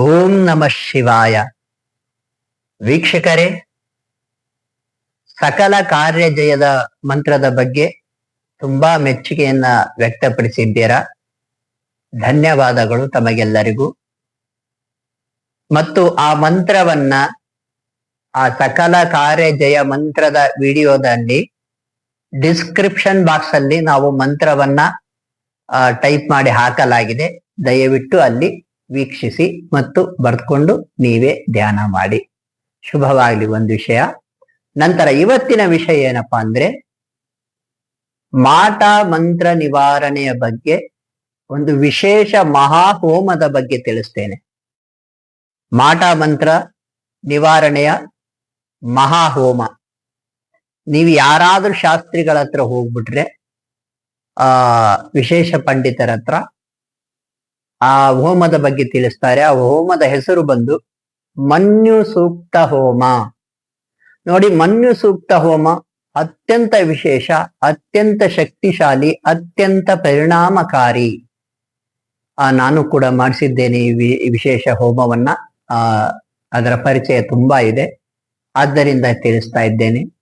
ಓಂ ನಮಃ ಶಿವಾಯ. ವೀಕ್ಷಕರೇ, ಸಕಲ ಕಾರ್ಯ ಜಯದ ಮಂತ್ರದ ಬಗ್ಗೆ ತುಂಬಾ ಮೆಚ್ಚುಗೆಯನ್ನ ವ್ಯಕ್ತಪಡಿಸಿದ್ದೀರಾ? ಧನ್ಯವಾದಗಳು ತಮಗೆಲ್ಲರಿಗೂ. ಮತ್ತು ಆ ಮಂತ್ರವನ್ನ, ಆ ಸಕಲ ಕಾರ್ಯ ಜಯ ಮಂತ್ರದ ವಿಡಿಯೋದಲ್ಲಿ ಡಿಸ್ಕ್ರಿಪ್ಷನ್ ಬಾಕ್ಸ್ ಅಲ್ಲಿ ನಾವು ಮಂತ್ರವನ್ನ ಟೈಪ್ ಮಾಡಿ ಹಾಕಲಾಗಿದೆ. ದಯವಿಟ್ಟು ಅಲ್ಲಿ ವೀಕ್ಷಿಸಿ ಮತ್ತು ಬರ್ಕೊಂಡು ನೀವೇ ಧ್ಯಾನ ಮಾಡಿ. ಶುಭವಾಗಲಿ ಒಂದು ವಿಷಯ. ನಂತರ ಇವತ್ತಿನ ವಿಷಯ ಏನಪ್ಪಾ ಅಂದ್ರೆ ಮಾಟ ಮಂತ್ರ ನಿವಾರಣೆಯ ಬಗ್ಗೆ ಒಂದು ವಿಶೇಷ ಮಹಾ ಹೋಮದ ಬಗ್ಗೆ ತಿಳಿಸ್ತೇನೆ. ಮಾಟ ಮಂತ್ರ ನಿವಾರಣೆಯ ಮಹಾ ಹೋಮ ನೀವು ಯಾರಾದ್ರೂ ಶಾಸ್ತ್ರಿಗಳ ಹತ್ರ ಹೋಗ್ಬಿಟ್ರೆ, ಆ, ವಿಶೇಷ ಪಂಡಿತರ ಹತ್ರ ಆ ಹೋಮದ ಬಗ್ಗೆ ತಿಳಿಸ್ತಾರೆ. ಆ ಹೋಮದ ಹೆಸರು ಬಂದು ಮನ್ಯು ಸೂಕ್ತ ಹೋಮ. ನೋಡಿ, ಮನ್ಯು ಸೂಕ್ತ ಹೋಮ ಅತ್ಯಂತ ವಿಶೇಷ, ಅತ್ಯಂತ ಶಕ್ತಿಶಾಲಿ, ಅತ್ಯಂತ ಪರಿಣಾಮಕಾರಿ. ಆ, ನಾನು ಕೂಡ ಮಾಡಿಸಿದ್ದೇನೆ ಈ ವಿಶೇಷ ಹೋಮವನ್ನ. ಆ, ಅದರ ಪರಿಚಯ ತುಂಬಾ ಇದೆ. ಆದ್ದರಿಂದ ತಿಳಿಸ್ತಾ ಇದ್ದೇನೆ.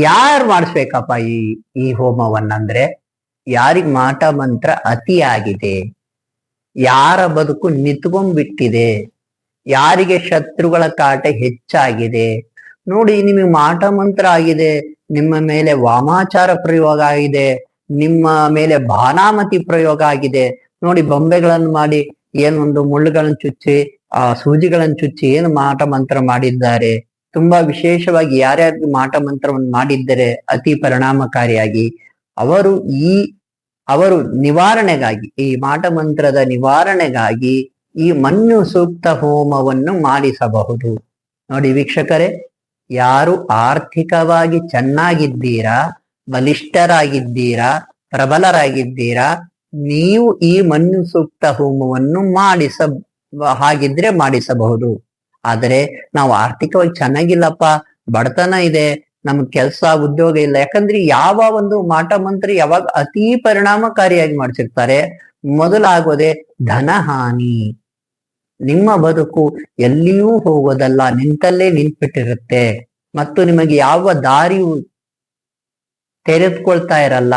ಯಾರು ಮಾಡಿಸ್ಬೇಕಪ್ಪ ಈ ಈ ಹೋಮವನ್ನಂದ್ರೆ ಯಾರಿಗೆ ಮಾಟ ಮಂತ್ರ ಅತಿಯಾಗಿದೆ? ಯಾರ ಬದುಕು ನಿಂತ್ಕೊಂಡ್ಬಿಟ್ಟಿದೆ? ಯಾರಿಗೆ ಶತ್ರುಗಳ ಕಾಟ ಹೆಚ್ಚಾಗಿದೆ? ನೋಡಿ, ನಿಮಗೆ ಮಾಟ ಮಂತ್ರ ಆಗಿದೆ. ನಿಮ್ಮ ಮೇಲೆ ವಾಮಾಚಾರ ಪ್ರಯೋಗ ಆಗಿದೆ. ನಿಮ್ಮ ಮೇಲೆ ಬಾನಾಮತಿ ಪ್ರಯೋಗ ಆಗಿದೆ. ನೋಡಿ, ಬೊಂಬೆಗಳನ್ನು ಮಾಡಿ ಏನೊಂದು ಮುಳ್ಳುಗಳನ್ನು ಚುಚ್ಚಿ, ಆ ಸೂಜಿಗಳನ್ನು ಚುಚ್ಚಿ ಏನು ಮಾಟ ಮಂತ್ರ ಮಾಡಿದ್ದಾರೆ? ತುಂಬಾ ವಿಶೇಷವಾಗಿ ಯಾರ್ಯಾರು ಮಾಟ ಮಂತ್ರವನ್ನು ಮಾಡಿದ್ದರೆ ಅತಿ ಪರಿಣಾಮಕಾರಿಯಾಗಿ. ಅವರು ಈ ಅವರು ನಿವಾರಣೆಗಾಗಿ, ಈ ಮಾಟ ಮಂತ್ರದ ನಿವಾರಣೆಗಾಗಿ ಈ ಮಣ್ಣು ಸೂಕ್ತ ಹೋಮವನ್ನು ಮಾಡಿಸಬಹುದು. ನೋಡಿ ವೀಕ್ಷಕರೇ, ಯಾರು ಆರ್ಥಿಕವಾಗಿ ಚೆನ್ನಾಗಿದ್ದೀರಾ, ಬಲಿಷ್ಠರಾಗಿದ್ದೀರಾ, ಪ್ರಬಲರಾಗಿದ್ದೀರಾ, ನೀವು ಈ ಮಣ್ಣು ಸೂಕ್ತ ಹೋಮವನ್ನು ಮಾಡಿಸ, ಹಾಗಿದ್ರೆ ಮಾಡಿಸಬಹುದು. ಆದರೆ ನಾವು ಆರ್ಥಿಕವಾಗಿ ಚೆನ್ನಾಗಿಲ್ಲಪ್ಪ, ಬಡತನ ಇದೆ ನಮ್ಗೆ ಕೆಲಸ, ಉದ್ಯೋಗ ಇಲ್ಲ. ಯಾಕಂದ್ರೆ ಯಾವ ಒಂದು ಮಾಟ ಮಂತ್ರಿ ಯಾವಾಗ ಅತಿ ಪರಿಣಾಮಕಾರಿಯಾಗಿ ಮಾಡಿಸಿರ್ತಾರೆ ಮೊದಲಾಗೋದೆ ಧನಹಾನಿ. ನಿಮ್ಮ ಬದುಕು ಎಲ್ಲಿಯೂ ಹೋಗೋದಲ್ಲ, ನಿಂತಲ್ಲೇ ನಿಂತ್ಬಿಟ್ಟಿರುತ್ತೆ. ಮತ್ತು ನಿಮಗೆ ಯಾವ ದಾರಿಯು ತೆರೆದುಕೊಳ್ತಾ ಇರಲ್ಲ.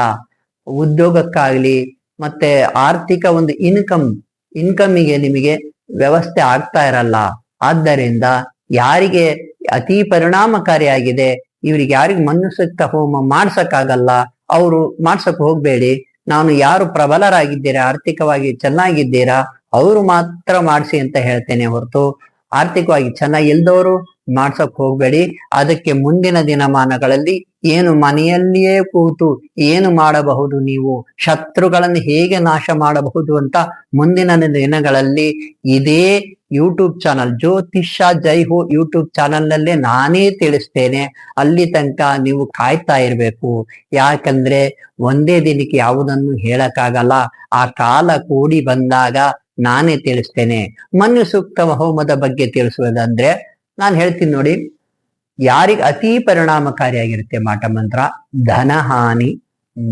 ಉದ್ಯೋಗಕ್ಕಾಗ್ಲಿ, ಮತ್ತೆ ಆರ್ಥಿಕ ಒಂದು ಇನ್ಕಮ್ ಇನ್ಕಮ್ಮಿಗೆ ನಿಮಗೆ ವ್ಯವಸ್ಥೆ ಆಗ್ತಾ ಇರಲ್ಲ. ಆದ್ದರಿಂದ ಯಾರಿಗೆ ಅತಿ ಪರಿಣಾಮಕಾರಿಯಾಗಿದೆ ಇವರಿಗೆ ಯಾರಿಗೆ ಮನುಷ್ಯಕ್ಕ ಹೋಮ ಮಾಡ್ಸಕ್ಕಾಗಲ್ಲ, ಅವರು ಮಾಡ್ಸಕ್ ಹೋಗ್ಬೇಡಿ. ನಾನು ಯಾರು ಪ್ರಬಲರಾಗಿದ್ದೀರಾ, ಆರ್ಥಿಕವಾಗಿ ಚೆನ್ನಾಗಿದ್ದೀರಾ, ಅವರು ಮಾತ್ರ ಮಾಡಿಸಿ ಅಂತ ಹೇಳ್ತೇನೆ ಹೊರತು, ಆರ್ಥಿಕವಾಗಿ ಚೆನ್ನಾಗಿ ಇಲ್ದವರು ಮಾಡ್ಸಕ್ ಹೋಗ್ಬೇಡಿ. ಅದಕ್ಕೆ ಮುಂದಿನ ದಿನಮಾನಗಳಲ್ಲಿ ಏನು ಮನೆಯಲ್ಲಿಯೇ ಕೂತು ಏನು ಮಾಡಬಹುದು ನೀವು? ಶತ್ರುಗಳನ್ನು ಹೇಗೆ ನಾಶ ಮಾಡಬಹುದು ಅಂತ ಮುಂದಿನ ದಿನಗಳಲ್ಲಿ ಇದೇ ಯೂಟ್ಯೂಬ್ ಚಾನಲ್ ಜ್ಯೋತಿಷ ಜೈ ಹೋ ಯೂಟ್ಯೂಬ್ ಚಾನಲ್ ನಲ್ಲೇ ನಾನೇ ತಿಳಿಸ್ತೇನೆ. ಅಲ್ಲಿ ತನಕ ನೀವು ಕಾಯ್ತಾ ಇರ್ಬೇಕು. ಯಾಕಂದ್ರೆ ಒಂದೇ ದಿನಕ್ಕೆ ಯಾವುದನ್ನು ಹೇಳಕ್ಕಾಗಲ್ಲ. ಆ ಕಾಲ ಕೂಡಿ ಬಂದಾಗ ನಾನೇ ತಿಳಿಸ್ತೇನೆ. ಮನ್ಯು ಸೂಕ್ತ ಹೋಮದ ಬಗ್ಗೆ ತಿಳಿಸುವುದಂದ್ರೆ ನಾನು ಹೇಳ್ತೀನಿ ನೋಡಿ, ಯಾರಿಗೆ ಅತಿ ಪರಿಣಾಮಕಾರಿಯಾಗಿರುತ್ತೆ ಮಾಟ ಮಂತ್ರ? ಧನಹಾನಿ,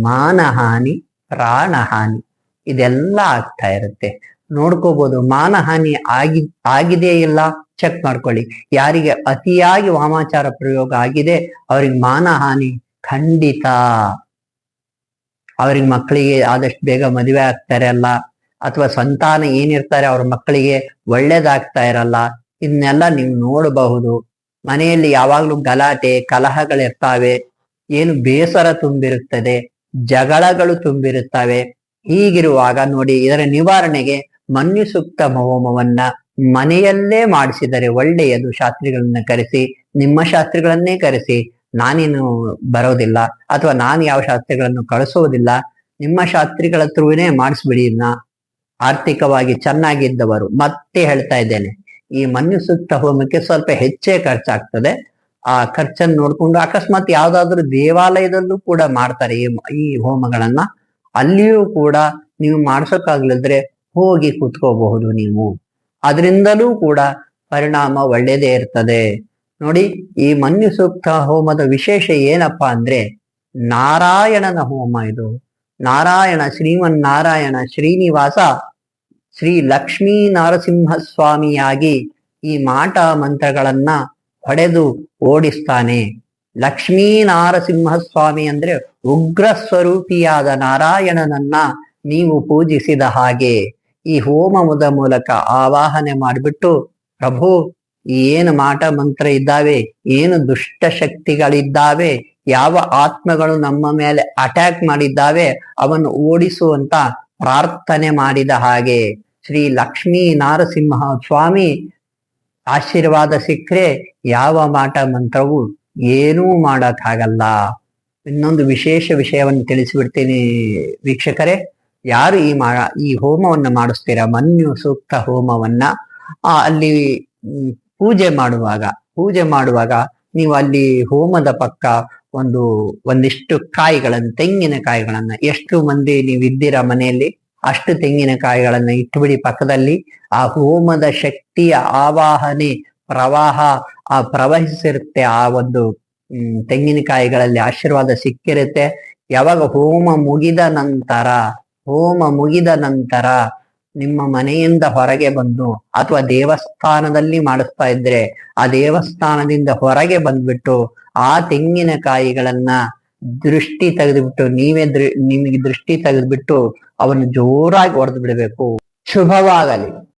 ಮಾನಹಾನಿ, ಪ್ರಾಣಹಾನಿ, ಇದೆಲ್ಲ ಆಗ್ತಾ ಇರುತ್ತೆ. ನೋಡ್ಕೋಬಹುದು ಮಾನಹಾನಿ ಆಗಿ ಆಗಿದೆ ಇಲ್ಲ? ಚೆಕ್ ಮಾಡ್ಕೊಳ್ಳಿ. ಯಾರಿಗೆ ಅತಿಯಾಗಿ ವಾಮಾಚಾರ ಪ್ರಯೋಗ ಆಗಿದೆ, ಅವ್ರಿಗೆ ಮಾನಹಾನಿ ಖಂಡಿತ. ಅವ್ರಿಗೆ ಮಕ್ಕಳಿಗೆ ಆದಷ್ಟು ಬೇಗ ಮದುವೆ ಆಗ್ತಾ ಇರಲ್ಲ, ಅಥವಾ ಸಂತಾನ ಏನಿರ್ತಾರೆ ಅವ್ರ ಮಕ್ಕಳಿಗೆ ಒಳ್ಳೇದಾಗ್ತಾ ಇರಲ್ಲ ಇದನ್ನೆಲ್ಲ ನೀವು ನೋಡಬಹುದು. ಮನೆಯಲ್ಲಿ ಯಾವಾಗ್ಲೂ ಗಲಾಟೆ, ಕಲಹಗಳಿರ್ತಾವೆ. ಏನು ಬೇಸರ ತುಂಬಿರುತ್ತದೆ, ಜಗಳಗಳು ತುಂಬಿರುತ್ತವೆ. ಹೀಗಿರುವಾಗ ನೋಡಿ ಇದರ ನಿವಾರಣೆಗೆ ಮನ್ಯು ಸೂಕ್ತ ಹೋಮವನ್ನ ಮನೆಯಲ್ಲೇ ಮಾಡಿಸಿದರೆ ಒಳ್ಳೆಯದು. ಶಾಸ್ತ್ರಿಗಳನ್ನ ಕರೆಸಿ, ನಿಮ್ಮ ಶಾಸ್ತ್ರಿಗಳನ್ನೇ ಕರೆಸಿ. ನಾನೇನು ಬರೋದಿಲ್ಲ ಅಥವಾ ನಾನು ಯಾವ ಶಾಸ್ತ್ರಿಗಳನ್ನು ಕಳಿಸೋದಿಲ್ಲ. ನಿಮ್ಮ ಶಾಸ್ತ್ರಿಗಳ ಹತ್ರವೇ ಮಾಡಿಸ್ಬಿಡಿ ಆರ್ಥಿಕವಾಗಿ ಚೆನ್ನಾಗಿದ್ದವರು. ಮತ್ತೆ ಹೇಳ್ತಾ ಇದ್ದೇನೆ. ಈ ಮನೆ ಸುತ್ತ ಹೋಮಕ್ಕೆ ಸ್ವಲ್ಪ ಹೆಚ್ಚೇ ಖರ್ಚಾಗ್ತದೆ. ಆ ಖರ್ಚನ್ನು ನೋಡ್ಕೊಂಡು ಅಕಸ್ಮಾತ್ ಯಾವ್ದಾದ್ರು ದೇವಾಲಯದಲ್ಲೂ ಕೂಡ ಮಾಡ್ತಾರೆ ಈ ಈ ಹೋಮಗಳನ್ನ. ಅಲ್ಲಿಯೂ ಕೂಡ ನೀವು ಮಾಡ್ಸೋಕ್ಕಾಗ್ಲಿದ್ರೆ ಹೋಗಿ ಕೂತ್ಕೋಬಹುದು ನೀವು. ಅದರಿಂದಲೂ ಕೂಡ ಪರಿಣಾಮ ಒಳ್ಳೇದೇ ಇರ್ತದೆ. ನೋಡಿ, ಈ ಮನ್ಯು ಸೂಕ್ತ ಹೋಮದ ವಿಶೇಷ ಏನಪ್ಪಾ ಅಂದ್ರೆ ನಾರಾಯಣನ ಹೋಮ ಇದು. ನಾರಾಯಣ ಶ್ರೀಮನ್ ನಾರಾಯಣ ಶ್ರೀನಿವಾಸ ಶ್ರೀ ಲಕ್ಷ್ಮೀ ನರಸಿಂಹ ಸ್ವಾಮಿಯಾಗಿ ಈ ಮಾಟ ಮಂತ್ರಗಳನ್ನ ಹೊಡೆದು ಓಡಿಸ್ತಾನೆ. ಲಕ್ಷ್ಮೀ ನಾರಸಿಂಹ ಸ್ವಾಮಿ ಅಂದ್ರೆ ಉಗ್ರ ಸ್ವರೂಪಿಯಾದ ನಾರಾಯಣನನ್ನ ನೀವು ಪೂಜಿಸಿದ ಹಾಗೆ ಈ ಹೋಮದ ಮೂಲಕ ಆವಾಹನೆ ಮಾಡಿಬಿಟ್ಟು, ಪ್ರಭು, ಏನು ಮಾಟ ಮಂತ್ರ ಇದ್ದಾವೆ? ಏನು ದುಷ್ಟ ಶಕ್ತಿಗಳಿದ್ದಾವೆ? ಯಾವ ಆತ್ಮಗಳು ನಮ್ಮ ಮೇಲೆ ಅಟ್ಯಾಕ್ ಮಾಡಿದ್ದಾವೆ? ಅವನ್ನು ಓಡಿಸುವಂತ ಪ್ರಾರ್ಥನೆ ಮಾಡಿದ ಹಾಗೆ ಶ್ರೀ ಲಕ್ಷ್ಮೀ ನಾರಸಿಂಹ ಸ್ವಾಮಿ ಆಶೀರ್ವಾದ ಸಿಕ್ಕರೆ ಯಾವ ಮಾಟ ಮಂತ್ರವು ಏನೂ ಮಾಡಕ್ಕಾಗಲ್ಲ. ಇನ್ನೊಂದು ವಿಶೇಷ ವಿಷಯವನ್ನು ತಿಳಿಸಿಬಿಡ್ತೀನಿ ವೀಕ್ಷಕರೇ. ಯಾರು ಈ ಮಾ, ಈ ಹೋಮವನ್ನು ಮಾಡಿಸ್ತೀರ? ಮನ್ಯು ಸೂಕ್ತ ಹೋಮವನ್ನ. ಆ, ಅಲ್ಲಿ ಪೂಜೆ ಮಾಡುವಾಗ ಪೂಜೆ ಮಾಡುವಾಗ ನೀವು ಅಲ್ಲಿ ಹೋಮದ ಪಕ್ಕ ಒಂದು, ಒಂದಿಷ್ಟು ಕಾಯಿಗಳನ್ನ ತೆಂಗಿನಕಾಯಿಗಳನ್ನ ಎಷ್ಟು ಮಂದಿ ನೀವು ಇದ್ದೀರಾ ಮನೆಯಲ್ಲಿ, ಅಷ್ಟು ತೆಂಗಿನಕಾಯಿಗಳನ್ನ ಇಟ್ಟುಬಿಡಿ ಪಕ್ಕದಲ್ಲಿ. ಆ ಹೋಮದ ಶಕ್ತಿಯ ಆವಾಹನೆ, ಪ್ರವಾಹ, ಆ ಪ್ರವಹಿಸಿರುತ್ತೆ. ಆ ಒಂದು ತೆಂಗಿನಕಾಯಿಗಳಲ್ಲಿ ಆಶೀರ್ವಾದ ಸಿಕ್ಕಿರುತ್ತೆ. ಯಾವಾಗ ಹೋಮ ಮುಗಿದ ನಂತರ, ಹೋಮ ಮುಗಿದ ನಂತರ ನಿಮ್ಮ ಮನೆಯಿಂದ ಹೊರಗೆ ಬಂದು ಅಥವಾ ದೇವಸ್ಥಾನದಲ್ಲಿ ಮಾಡಿಸ್ತಾ ಇದ್ರೆ ಆ ದೇವಸ್ಥಾನದಿಂದ ಹೊರಗೆ ಬಂದ್ಬಿಟ್ಟು ಆ ತೆಂಗಿನಕಾಯಿಗಳನ್ನ ದೃಷ್ಟಿ ತೆಗೆದುಬಿಟ್ಟು ನೀವೇ ದೃ, ನಿಮಗೆ ದೃಷ್ಟಿ ತೆಗೆದ್ಬಿಟ್ಟು ಅವನ್ನು ಜೋರಾಗಿ ಹೊಡೆದು ಬಿಡಬೇಕು. ಶುಭವಾಗಲಿ.